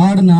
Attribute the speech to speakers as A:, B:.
A: ஆடின